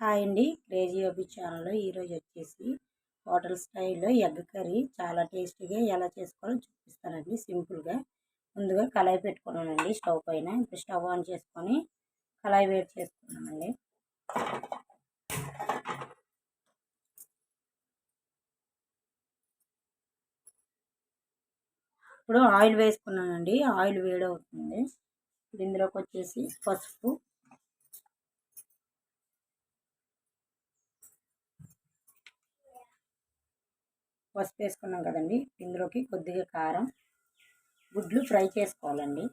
Hi అండి. Crazy అబ్బి ఛానల్లో ఈరోజు వచ్చేసి హోటల్ స్టైల్లో ఎగ్ కర్రీ. చాలా టేస్టీగా ఎలా చేసుకోవాలో చూపిస్తానండి. సింపుల్గా ముందుగా కళాయి పెట్టుకున్నానండి స్టవ్ పైన. ఇప్పుడు స్టవ్ ఆన్ చేసుకొని కళాయి వేడి చేసుకున్నామండి ఇప్పుడు ఆయిల్ వేసుకున్నానండి. ఆయిల్ వేడవుతుంది. ఇప్పుడు ఇందులోకి వచ్చేసి పసుపు పసుపు వేసుకున్నాం కదండి. ఇందులోకి కొద్దిగా కారం గుడ్లు ఫ్రై చేసుకోవాలండి.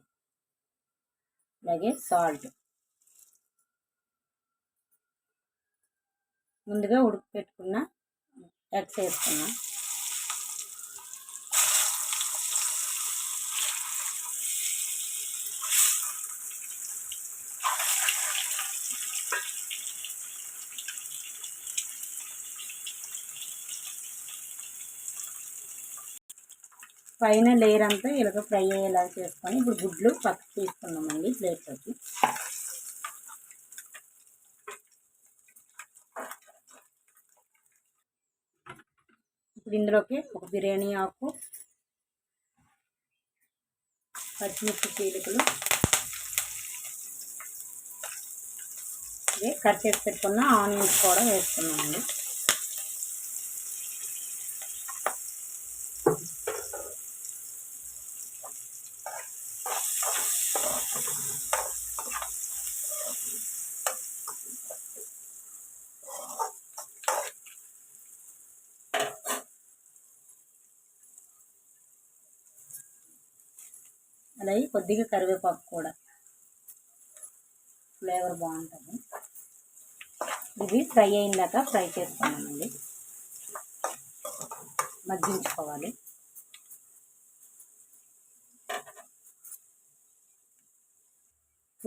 అలాగే సాల్ట్. ముందుగా ఉడికి పెట్టుకున్న ఎగ్స్ వేసుకున్నాం పైన లేయర్ అంతా ఇలాగ ఫ్రై అయ్యేలాగా చేసుకొని ఇప్పుడు గుడ్లు పక్క తీసుకున్నామండి ప్లేట్లోకి. ఇప్పుడు ఇందులోకి ఒక బిర్యానీ ఆకు పచ్చిమిర్చి చీలికలు కట్ చేసి పెట్టుకున్న ఆనియన్స్ కూడా వేసుకున్నామండి అలాగే కొద్దిగా కరివేపాకు కూడా. ఫ్లేవర్ బాగుంటుంది. ఇది ఫ్రై అయిందాక ఫ్రై చేసుకున్నామండి మగ్గించుకోవాలి.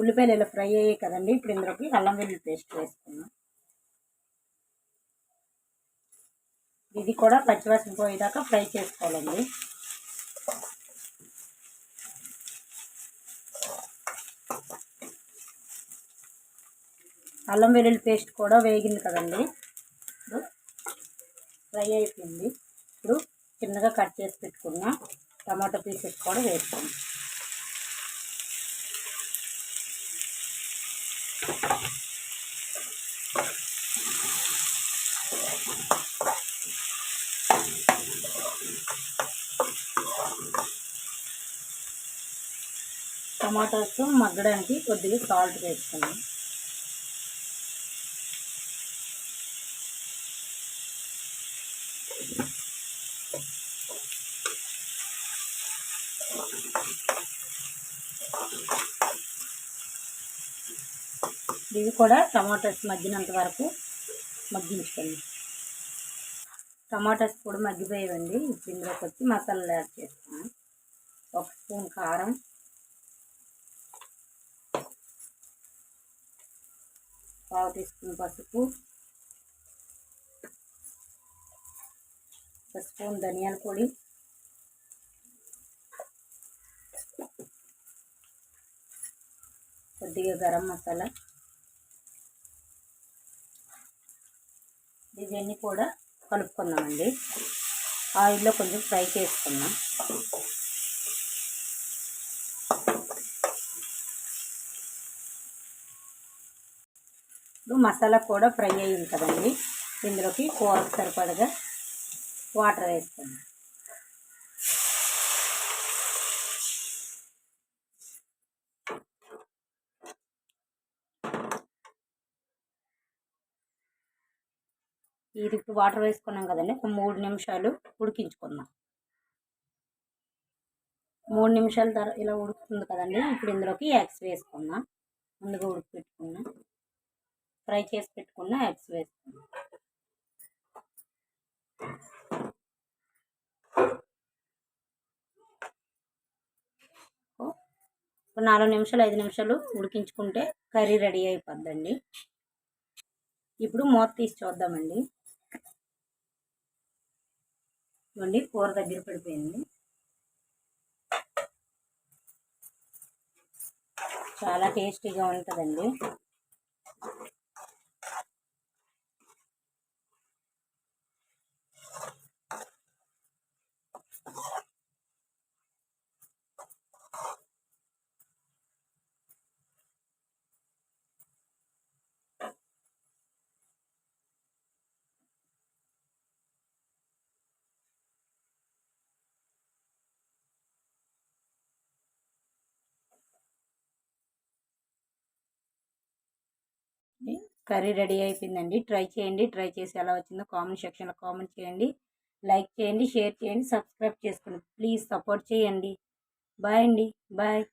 ఉల్లిపాయలు ఇలా ఫ్రై అయ్యాయి కదండి ఇప్పుడు ఇందులోకి అల్లం వెల్లుల్లి పేస్ట్ వేసుకున్నాం ఇది కూడా పచ్చివాసన పోయేదాకా ఫ్రై చేసుకోవాలండి. అల్లం వెల్లుల్లి పేస్ట్ కూడా వేగింది కదండి. ఇప్పుడు ఫ్రై అయిపోయింది. ఇప్పుడు చిన్నగా కట్ చేసి పెట్టుకున్న టమాటో పీసెస్ కూడా వేసుకోండి టమాటాస్ మగ్గడానికి కొద్దిగా సాల్ట్ వేసుకున్నాం ఇవి కూడా టమాటోస్ మగ్గినంత వరకు మగ్గించుకోండి. టమాటాస్ కూడా మగ్గిపోయేవండి. ఇప్పుడు ఇందులోకి వచ్చి మసాలాలు యాడ్ చేస్తాను. ఒక స్పూన్ కారం. పావు టీ స్పూన్ పసుపు. ఒక స్పూన్ ధనియాల పొడి. కొద్దిగా గరం మసాలా. ఇవన్నీ కూడా కలుపుకుందామండి. ఆయిల్లో కొంచెం ఫ్రై చేసుకుందాం. ఇప్పుడు మసాలా కూడా ఫ్రై అయ్యింది కదండి. ఇందులోకి కూరకు సరిపడగా వాటర్ వేసుకోండి ఇది ఇప్పుడు వాటర్ వేసుకున్నాం కదండి. ఒక మూడు నిమిషాలు ఉడికించుకుందాం. మూడు నిమిషాల తర్వాత ఇలా ఉడుకుతుంది కదండి. ఇప్పుడు ఇందులోకి ఎగ్స్ వేసుకుందాం. ముందుగా ఉడికి పెట్టుకున్నాం ఫ్రై చేసి పెట్టుకున్న ఎగ్స్ వేసుకుందాం. ఒక నాలుగు నిమిషాలు ఐదు నిమిషాలు ఉడికించుకుంటే కర్రీ రెడీ అయిపోద్దండి. ఇప్పుడు మూత తీసి చూద్దామండి. ఇవ్వండి కూర దగ్గర పడిపోయింది. చాలా టేస్టీగా ఉంటుందండి. కర్రీ రెడీ అయిపోయిందండి. ట్రై చేయండి. ట్రై చేసి ఎలా వచ్చిందో కామెంట్ సెక్షన్లో కామెంట్ చేయండి. లైక్ చేయండి షేర్ చేయండి సబ్స్క్రైబ్ చేసుకోండి. ప్లీజ్ సపోర్ట్ చేయండి. బాయ్ అండి. బాయ్.